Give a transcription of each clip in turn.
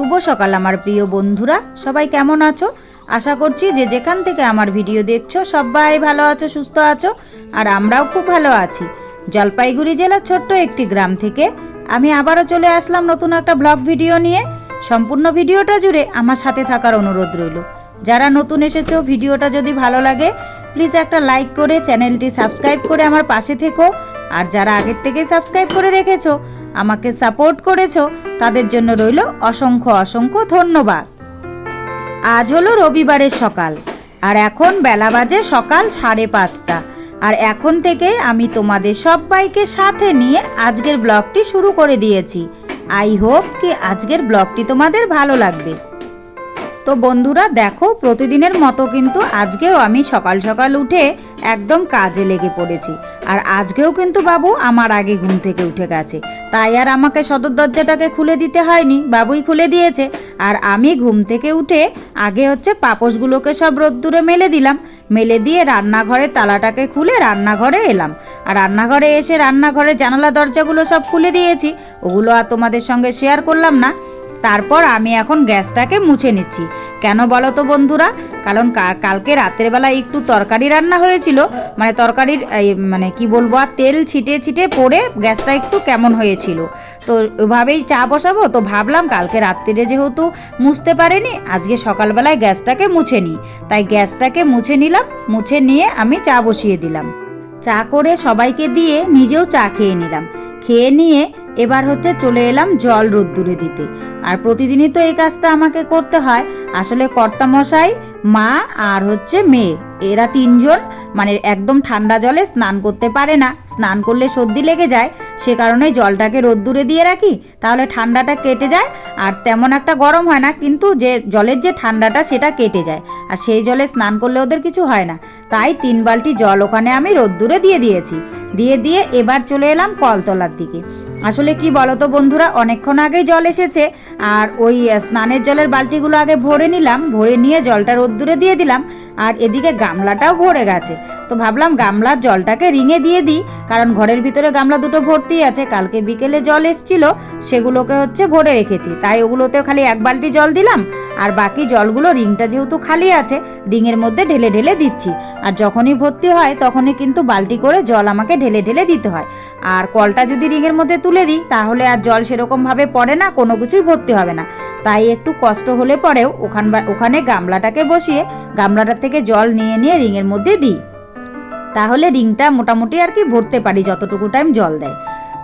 শুভ সকাল আমার প্রিয় বন্ধুরা। সবাই কেমন আছো? আশা করছি যে যেখান থেকে আমার ভিডিও দেখছ, সবাই ভালো আছো, সুস্থ আছো, আর আমরাও খুব ভালো আছি। জলপাইগুড়ি জেলার ছোট্ট একটি গ্রাম থেকে আমি আবারও চলে আসলাম নতুন একটা ব্লগ ভিডিও নিয়ে। সম্পূর্ণ ভিডিওটা জুড়ে আমার সাথে থাকার অনুরোধ রইল। যারা নতুন এসেছ, ভিডিওটা যদি ভালো লাগে প্লিজ একটা লাইক করে চ্যানেলটি সাবস্ক্রাইব করে আমার পাশে থেকো। আর যারা আগের থেকেই সাবস্ক্রাইব করে রেখেছো, আমাকে সাপোর্ট করেছ, তাদের জন্য রইল অসংখ্য অসংখ্য ধন্যবাদ। আজ হলো রবিবারের সকাল, আর এখন বেলা বাজে সকাল সাড়ে পাঁচটা। আর এখন থেকে আমি তোমাদের সবাইকে সাথে নিয়ে আজকের ব্লগটি শুরু করে দিয়েছি। আই হোপ কি আজকের ব্লগটি তোমাদের ভালো লাগবে। তো বন্ধুরা দেখো, প্রতিদিনের মতো কিন্তু আজকেও আমি সকাল সকাল উঠে একদম কাজে লেগে পড়েছি। আর আজকেও কিন্তু বাবু আমার আগে ঘুম থেকে উঠে গেছে। তাই আর আমাকে সদর দরজাটাকে খুলে দিতে হয়নি, বাবুই খুলে দিয়েছে। আর আমি ঘুম থেকে উঠে আগে হচ্ছে পাপোশগুলোকে সব রোদ্দুরে মেলে দিলাম। মেলে দিয়ে রান্নাঘরের তালাটাকে খুলে রান্নাঘরে এলাম। আর রান্নাঘরে এসে রান্নাঘরের জানালা দরজাগুলো সব খুলে দিয়েছি। ওগুলো আর তোমাদের সঙ্গে শেয়ার করলাম না। তারপর আমি এখন গ্যাসটাকে মুছে নিচ্ছি। কেন বলো তো বন্ধুরা? কারণ কালকে রাতের বেলা একটু তরকারি রান্না হয়েছিল। মানে তরকারির মানে কি বলব, আর তেল ছিটে ছিটে পড়ে গ্যাসটা একটু কেমন হয়েছিল। তো ওভাবেই চা বসাবো। তো ভাবলাম কালকে রাত্রিরে যেহেতু মুছতে পারেনি, আজকে সকালবেলায় গ্যাসটাকে মুছে নিই। তাই গ্যাসটাকে মুছে নিলাম, মুছে নিয়ে আমি চা বসিয়ে দিলাম। চা করে সবাইকে দিয়ে নিজেও চা খেয়ে নিলাম। খেয়ে নিয়ে এবার হচ্ছে চলে এলাম জল রোদ্দুরে দিতে। আর প্রতিদিনই তো এই কাজটা আমাকে করতে হয়। আসলে কর্তামশাই, মা আর হচ্ছে মেয়ে, এরা তিনজন মানে একদম ঠান্ডা জলে স্নান করতে পারে না। স্নান করলে সর্দি লেগে যায়, সে কারণে জলটাকে রোদ্দুরে দিয়ে রাখি। তাহলে ঠান্ডাটা কেটে যায়, আর তেমন একটা গরম হয় না, কিন্তু যে জলের যে ঠান্ডাটা সেটা কেটে যায়। আর সেই জলে স্নান করলে ওদের কিছু হয় না। তাই তিন বালতি জল ওখানে আমি রোদ্দুরে দিয়ে দিয়েছি। দিয়ে দিয়ে এবার চলে এলাম কলতলার দিকে। আসলে কি বলতো বন্ধুরা, অনেকক্ষণ আগেই জল এসেছে, আর ওই স্নানের জলের বালতিগুলো আগে ভরে নিলাম, ভরে নিয়ে জলটা রোদ্দুরে দিয়ে দিলাম, আর এদিকে গামলাটাও ভরে গেছে। তো ভাবলাম গামলার জলটাকে রিঙে দিয়ে দিই, কারণ ঘরের ভিতরে গামলা দুটো ভর্তি আছে, কালকে বিকেলে জল এসছিল, সেগুলোকে হচ্ছে ভরে রেখেছি। তাই ওগুলোতেও খালি এক বালতি জল দিলাম, আর বাকি জলগুলো রিংটা যেহেতু খালি আছে, রিংয়ের মধ্যে ঢেলে ঢেলে দিচ্ছি। আর যখনই ভর্তি হয়, তখনই কিন্তু বালতি করে জল আমাকে ঢেলে ঢেলে দিতে হয়। আর কলটা যদি রিংয়ের মধ্যে তুলে দিই, তাহলে আর জল সেরকমভাবে পড়ে না, কোনো কিছুই ভর্তি হবে না। তাই একটু কষ্ট হলে পরেও ওখান ওখানে গামলাটাকে বসিয়ে গামলাটা থেকে জল নিয়ে নিয়ে রিংয়ের মধ্যে দিই। তাহলে রিংটা মোটামুটি আর কি ভরতে পারি, যতটুকু টাইম জল দেয়।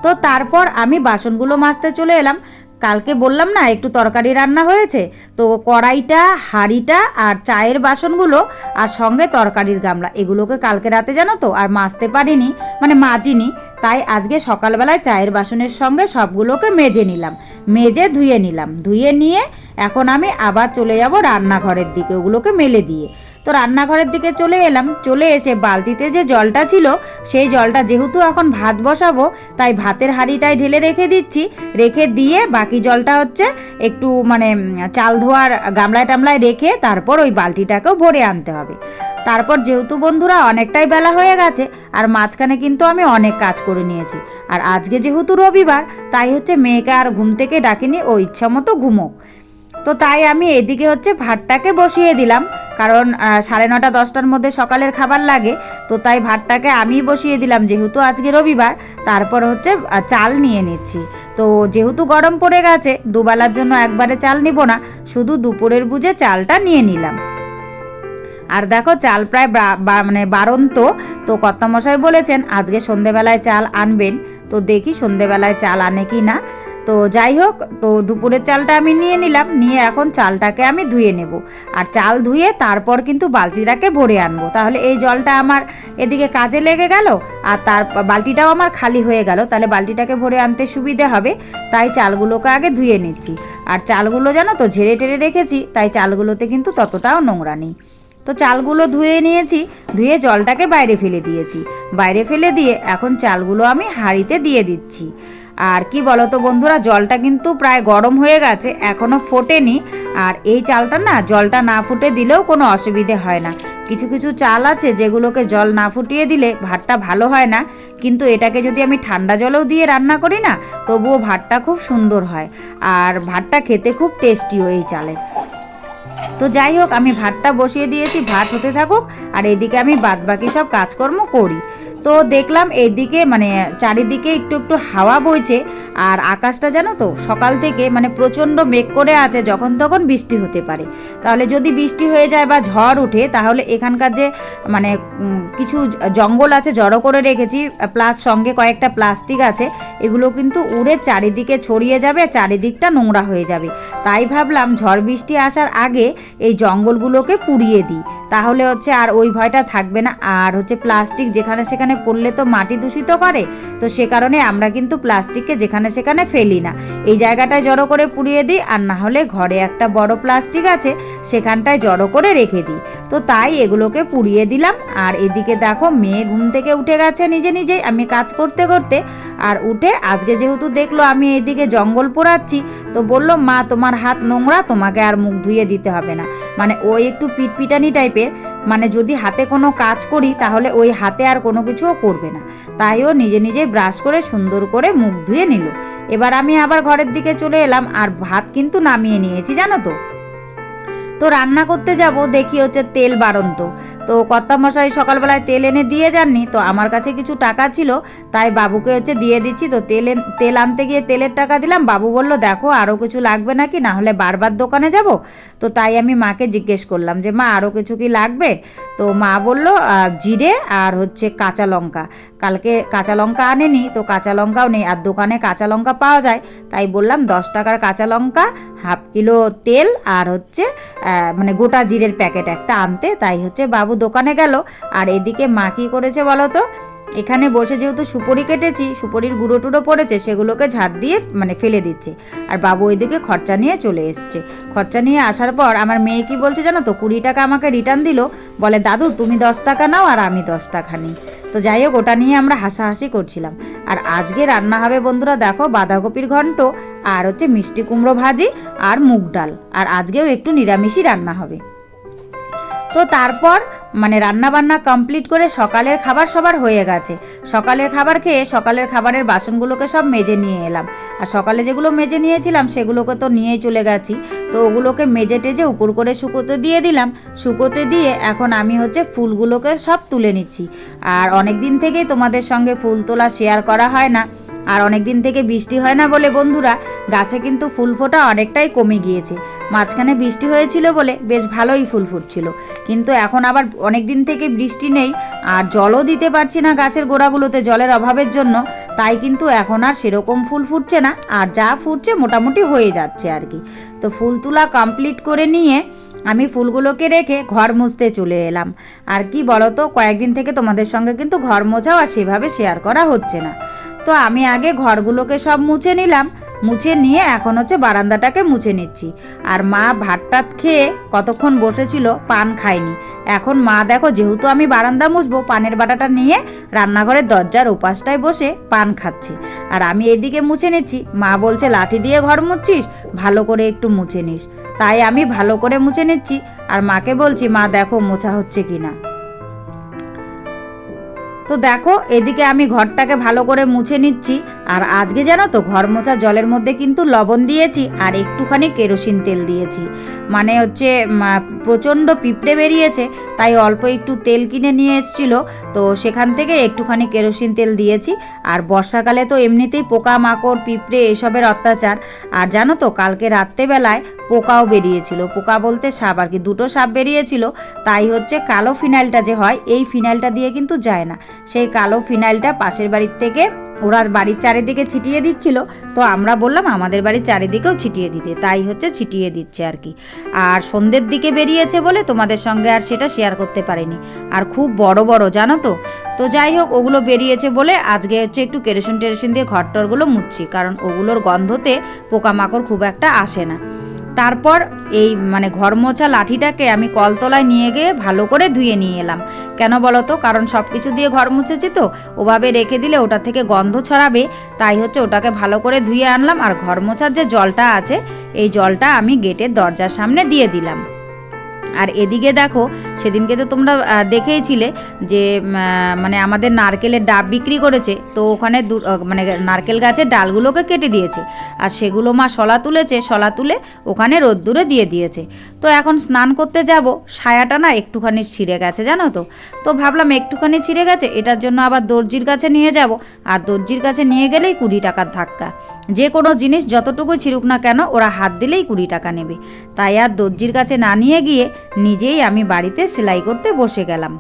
তো তারপর আমি বাসনগুলো মাজতে চলে এলাম। কালকে বললাম না, একটু তরকারি রান্না হয়েছে, তো কড়াইটা, হাঁড়িটা আর চায়ের বাসনগুলো আর সঙ্গে তরকারির গামলা। এগুলোকে কালকে রাতে জানো তো, আর মাজতে পারিনি মানে মাজিনি, তাই আজকে সকালবেলায় চায়ের বাসনের সঙ্গে সবগুলোকে মেজে নিলাম। মেজে ধুয়ে নিলাম। ধুয়ে নিয়ে এখন আমি আবার চলে যাব রান্নাঘরের দিকে, ওগুলোকে মেলে দিয়ে। তো রান্নাঘরের দিকে চলে এলাম। চলে এসে বালতিতে যে জলটা ছিল, সেই জলটা যেহেতু এখন ভাত বসাবো, তাই ভাতের হাঁড়িটায় ঢেলে রেখে দিচ্ছি। রেখে দিয়ে বাকি জলটা হচ্ছে একটু মানে চাল ধোয়ার গামলায় টামলায় রেখে তারপর ওই বালতিটাকেও ভরে আনতে হবে। তারপর যেহেতু বন্ধুরা অনেকটাই বেলা হয়ে গেছে, আর মাঝখানে কিন্তু আমি অনেক কাজ করে নিয়েছি। আর আজকে যেহেতু রবিবার, তাই হচ্ছে মেয়েকে আর ঘুম থেকে ডাকিনি, ও ইচ্ছা মতো ঘুমোক। তো তাই আমি এদিকে হচ্ছে ভাতটাকে বসিয়ে দিলাম। কারণ সাড়ে নটা, দশটার মধ্যে সকালের খাবার লাগে। তো তাই ভাতটাকে আমি বসিয়ে দিলাম, যেহেতু আজকে রবিবার, তারপর হচ্ছে চাল নিয়ে নিচ্ছি। তো যেহেতু গরম পড়ে গেছে, দুবেলার জন্য একবারে চাল নিব না, শুধু দুপুরের বুঝে চালটা নিয়ে নিলাম। আর দেখো, চাল প্রায় মানে বারন্ত তো কর্তামশাই বলেছেন, আজকে সন্ধেবেলায় চাল আনবেন। তো দেখি সন্ধেবেলায় চাল আনে কি না। তো যাই হোক, তো দুপুরের চালটা আমি নিয়ে নিলাম, নিয়ে এখন চালটাকে আমি ধুয়ে নেব। আর চাল ধুয়ে তারপর কিন্তু বালতিটাকে ভরে আনব। তাহলে এই জলটা আমার এদিকে কাজে লেগে গেল, আর তার বালতিটাও আমার খালি হয়ে গেল। তাহলে বালতিটাকে ভরে আনতে সুবিধে হবে, তাই চালগুলোকে আগে ধুয়ে নিচ্ছি। আর চালগুলো জানো তো, ঝেড়ে টেড়ে রেখেছি, তাই চালগুলোতে কিন্তু ততটাও নোংরা নেই। তো চালগুলো ধুয়ে নিয়েছি, ধুয়ে জলটাকে বাইরে ফেলে দিয়েছি। বাইরে ফেলে দিয়ে এখন চালগুলো আমি হাঁড়িতে দিয়ে দিচ্ছি। আর কি বলতো বন্ধুরা, জলটা কিন্তু প্রায় গরম হয়ে গেছে এখনও ফোটেনি। আর এই চালটা না, জলটা না ফুটে দিলেও কোনো অসুবিধে হয় না। কিছু কিছু চাল আছে যেগুলোকে জল না ফুটিয়ে দিলে ভাতটা ভালো হয় না, কিন্তু এটাকে যদি আমি ঠান্ডা জলেও দিয়ে রান্না করি না, তবুও ভাতটা খুব সুন্দর হয়। আর ভাতটা খেতে খুব টেস্টিও এই চালের তো যাই হোক, আমি ভাতটা বসিয়ে দিয়েছি, ভাত হতে থাকুক, আর এদিকে আমি বাদবাকি সব কাজকর্ম করি। তো দেখলাম এদিকে মানে চারিদিকে একটু একটু হাওয়া বইছে, আর আকাশটা জানো তো, সকাল থেকে মানে প্রচণ্ড মেঘ করে আছে, যখন তখন বৃষ্টি হতে পারে। তাহলে যদি বৃষ্টি হয়ে যায় বা ঝড় ওঠে, তাহলে এখানকার যে মানে কিছু জঙ্গল আছে, জড়ো করে রেখেছি, প্লাস সঙ্গে কয়েকটা প্লাস্টিক আছে, এগুলো কিন্তু উড়ে চারিদিকে ছড়িয়ে যাবে চারিদিকটা নোংরা হয়ে যাবে। তাই ভাবলাম ঝড় বৃষ্টি আসার আগে এই জঙ্গলগুলোকে পুড়িয়ে দিই। তাহলে হচ্ছে আর ওই ভয়টা থাকবে না। আর হচ্ছে প্লাস্টিক যেখানে সেখানে পড়লে তো মাটি দূষিত করে। তো সে কারণে আমরা কিন্তু প্লাস্টিককে যেখানে সেখানে ফেলি না। এই জায়গাটায় জড়ো করে পুড়িয়ে দিই আর না হলে ঘরে একটা বড় প্লাস্টিক আছে, সেখানটায় জড়ো করে রেখে দিই। তো তাই এগুলোকে পুড়িয়ে দিলাম। আর এদিকে দেখো মেয়ে ঘুম থেকে উঠে গেছে নিজে নিজেই। আমি কাজ করতে করতে আর উঠে আজকে যেহেতু দেখল আমি এদিকে জঙ্গল পোড়াচ্ছি, তো বলল, মা, তোমার হাত নোংরা, তোমাকে আর মুখ ধুয়ে দিতে হবে না। মানে ওই একটু পিটপিটানি টাইপের। মানে যদি হাতে কোনো কাজ করি, তাহলে ওই হাতে আর কোনো কিছুও করবে না। তাই ও নিজে নিজে ব্রাশ করে সুন্দর করে মুখ ধুয়ে নিল। এবার আমি আবার ঘরের দিকে চলে এলাম, আর ভাত কিন্তু নামিয়ে নিয়েছি, জানো তো? তো রান্না করতে যাব, দেখি হচ্ছে তেল বাড়ন্ত। তো কর্তামশাই সকালবেলায় তেল এনে দিয়ে যাননি, তো আমার কাছে কিছু টাকা ছিল, তাই বাবুকে হচ্ছে দিয়ে দিচ্ছি। তো তেল তেল আনতে গিয়ে তেলের টাকা দিলাম, বাবু বলল, দেখো আরও কিছু লাগবে নাকি? না হলে বারবার দোকানে যাব? তো তাই আমি মাকে জিজ্ঞেস করলাম যে, মা আরও কিছু কি লাগবে? তো মা বলল জিরে আর হচ্ছে কাঁচা লঙ্কা। কালকে কাঁচা লঙ্কা আনেনি, তো কাঁচা লঙ্কাও নেই, আর দোকানে কাঁচা লঙ্কা পাওয়া যায়। তাই বললাম, দশ টাকার কাঁচা লঙ্কা, হাফ কিলো তেল আর হচ্ছে মানে গোটা জিরের প্যাকেট একটা আনতে, তাই হচ্ছে বাবু দোকানে গেল। আর এদিকে মা কী করেছে বলো তো? এখানে বসে যেহেতু সুপরি কেটেছি, সুপরির গুঁড়ো টুড়ো পড়েছে, সেগুলোকে ঝাড় দিয়ে মানে ফেলে দিচ্ছে। আর বাবু ওইদিকে খরচা নিয়ে চলে এসছে। খরচা নিয়ে আসার পর আমার মেয়ে কি বলছে জানো তো? কুড়ি টাকা আমাকে রিটার্ন দিল। বলে, দাদু, তুমি দশ টাকা নাও আর আমি দশ টাকা নিই। তো যাই হোক, ওটা নিয়ে আমরা হাসাহাসি করছিলাম। আর আজকে রান্না হবে বন্ধুরা, দেখো বাঁধাকপির ঘন্ট আর হচ্ছে মিষ্টি কুমড়ো ভাজি আর মুগ ডাল। আর আজকেও একটু নিরামিষই রান্না হবে। তো তারপর মানে রান্না বান্না কমপ্লিট করে সকালের খাবার সবার হয়ে গেছে। সকালের খাবার খেয়ে সকালের খাবারের বাসনগুলোকে সব মেজে নিয়ে এলাম। আর সকালে যেগুলো মেজে নিয়েছিলাম, সেগুলোকে তো নিয়েই চলে গেছি। তো ওগুলোকে মেজে টেজে উপর করে শুকোতে দিয়ে দিলাম। শুকোতে দিয়ে এখন আমি হচ্ছে ফুলগুলোকে সব তুলে নিচ্ছি। আর অনেক দিন থেকেই তোমাদের সঙ্গে ফুল তোলা শেয়ার করা হয় না। আর অনেক দিন থেকে বৃষ্টি হয় না বলে বন্ধুরা, গাছে কিন্তু ফুল ফোটা অনেকটাই কমে গিয়েছে। মাঝখানে বৃষ্টি হয়েছিল বলে বেশ ভালোই ফুল ফুটছিল। কিন্তু এখন আবার অনেক দিন থেকে বৃষ্টি নেই, আর জলও দিতে পারছি না গাছের গোড়াগুলোতে জলের অভাবের জন্য। তাই কিন্তু এখন আর সেরকম ফুল ফুটছে না, আর যা ফুটছে মোটামুটি হয়ে যাচ্ছে আর কি। তো ফুল তোলা কমপ্লিট করে নিয়ে আমি ফুলগুলোকে রেখে ঘর মুছতে চলে এলাম। আর কি বলতো, কয়েকদিন থেকে তোমাদের সঙ্গে কিন্তু ঘর মোছাও আর সেভাবে শেয়ার করা হচ্ছে না। তো আমি আগে ঘরগুলোকে সব মুছে নিলাম। মুছে নিয়ে এখন হচ্ছে বারান্দাটাকে মুছে নিচ্ছি। আর মা ভাত টাত খেয়ে কতক্ষণ বসেছিল পান খায়নি। এখন মা দেখো যেহেতু আমি বারান্দা মুছবো, পানের বাটাটা নিয়ে রান্নাঘরের দরজার উপাসটায় বসে পান খাচ্ছে। আর আমি এদিকে মুছে নিচ্ছি। মা বলছে, লাঠি দিয়ে ঘর মুছছিস? ভালো করে একটু মুছে নিস। তাই আমি ভালো করে মুছে নিচ্ছি। আর মাকে বলছি, মা, দেখো মোছা হচ্ছে কিনা? তো দেখো, এদিকে আমি ঘরটাকে ভালো করে মুছে নিচ্ছি। আর আজকে জানো তো, ঘর মোছা জলের মধ্যে কিন্তু লবণ দিয়েছি আর একটুখানি কেরোসিন তেল দিয়েছি। মানে হচ্ছে প্রচণ্ড পিঁপড়ে বেরিয়েছে, তাই অল্প একটু তেল কিনে নিয়ে এসেছিল। তো সেখান থেকে একটুখানি কেরোসিন তেল দিয়েছি। আর বর্ষাকালে তো এমনিতেই পোকা মাকড় পিঁপড়ে এসবের অত্যাচার। আর জানো তো, কালকে রাত্রেবেলায় পোকাও বেরিয়েছিল। পোকা বলতে সাপ, আর কি দুটো সাপ বেরিয়েছিল। তাই হচ্ছে কালো ফিনাইলটা যে হয়, এই ফিনাইলটা দিয়ে কিন্তু যায় না। সেই কালো ফিনাইলটা পাশের বাড়ির থেকে ওরা বাড়ির চারিদিকে ছিটিয়ে দিচ্ছিল। তো আমরা বললাম, আমাদের বাড়ির চারিদিকেও ছিটিয়ে দিতে। তাই হচ্ছে ছিটিয়ে দিচ্ছে আর কি। আর সন্ধ্যের দিকে বেরিয়েছে বলে তোমাদের সঙ্গে আর সেটা শেয়ার করতে পারিনি। আর খুব বড় বড়, জানো তো? তো যাই হোক, ওগুলো বেরিয়েছে বলে আজকে হচ্ছে একটু কেরোসিন টেরোসিন দিয়ে ঘর টরগুলো মুছছি। কারণ ওগুলোর গন্ধতে পোকামাকড় খুব একটা আসে না। তারপর এই মানে ঘর মোছা লাঠিটাকে আমি কলতলায় নিয়ে গিয়ে ভালো করে ধুয়ে নিয়ে এলাম। কেন বলো তো? কারণ সব কিছু দিয়ে ঘর মুছেছি তো। ওভাবে রেখে দিলে ওটা থেকে গন্ধ ছড়াবে। তাই হচ্ছে ওটাকে ভালো করে ধুয়ে আনলাম। আর ঘর মোছার যে জলটা আছে, এই জলটা আমি গেটের দরজার সামনে দিয়ে দিলাম। আর এদিকে দেখো, সেদিনকে তো তোমরা দেখেইছিলে যে মানে আমাদের নারকেলের ডাব বিক্রি করেছে, তো ওখানে মানে নারকেল গাছের ডালগুলোকে কেটে দিয়েছে। আর সেগুলো মা শলা তুলেছে, শলা তুলে ওখানে রোদ্দুরে দিয়ে দিয়েছে। তো এখন স্নান করতে যাব, সায়াটা না একটুখানি ছিঁড়ে গেছে, জানো তো? তো ভাবলাম একটুখানি ছিঁড়ে গেছে, এটার জন্য আবার দর্জির কাছে নিয়ে যাব। আর দর্জির কাছে নিয়ে গেলেই কুড়ি টাকার ধাক্কা। যে কোনো জিনিস যতটুকু ছিরুক না কেন, ওরা হাত দিলেই কুড়ি টাকা নেবে। তাই আর দর্জির কাছে না নিয়ে গিয়ে নিজেই আমি বাড়িতে সেলাই করতে বসে গেলাম।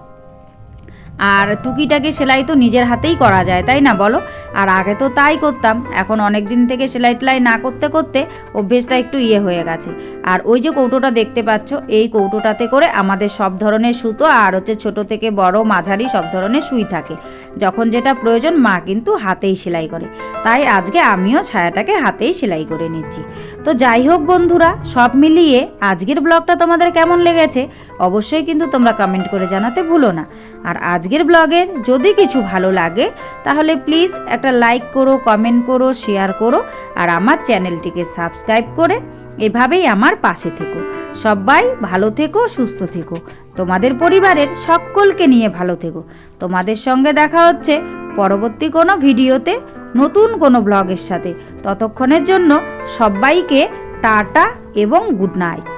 আর টুকিটাকি সেলাই তো নিজের হাতেই করা যায়, তাই না বলো? আর আগে তো তাই করতাম, এখন অনেক দিন থেকে সেলাই টেলাই না করতে করতে অভ্যেসটা একটু ইয়ে হয়ে গেছে। আর ওই যে কৌটোটা দেখতে পাচ্ছ, এই কৌটোটাতে করে আমাদের সব ধরনের সুতো আর হচ্ছে ছোট থেকে বড় মাঝারি সব ধরনের সুই থাকে। যখন যেটা প্রয়োজন মা কিন্তু হাতেই সেলাই করে। তাই আজকে আমিও ছায়াটাকে হাতেই সেলাই করে নিচ্ছি। তো যাই হোক বন্ধুরা, সব মিলিয়ে আজকের ব্লগটা তোমাদের কেমন লেগেছে, অবশ্যই কিন্তু তোমরা কমেন্ট করে জানাতে ভুলো না। আর আজকের ব্লগের যদি কিছু ভালো লাগে, তাহলে প্লিজ একটা লাইক করো কমেন্ট করো শেয়ার করো, আর আমার চ্যানেলটিকে সাবস্ক্রাইব করে এভাবেই আমার পাশে থেকো। সবাই ভালো থেকো, সুস্থ থেকো। তোমাদের পরিবারের সকলকে নিয়ে ভালো থেকো। তোমাদের সঙ্গে দেখা হচ্ছে পরবর্তী কোনো ভিডিওতে, নতুন কোনো ব্লগের সাথে। ততক্ষণের জন্য সবাইকে টাটা এবং গুড নাইট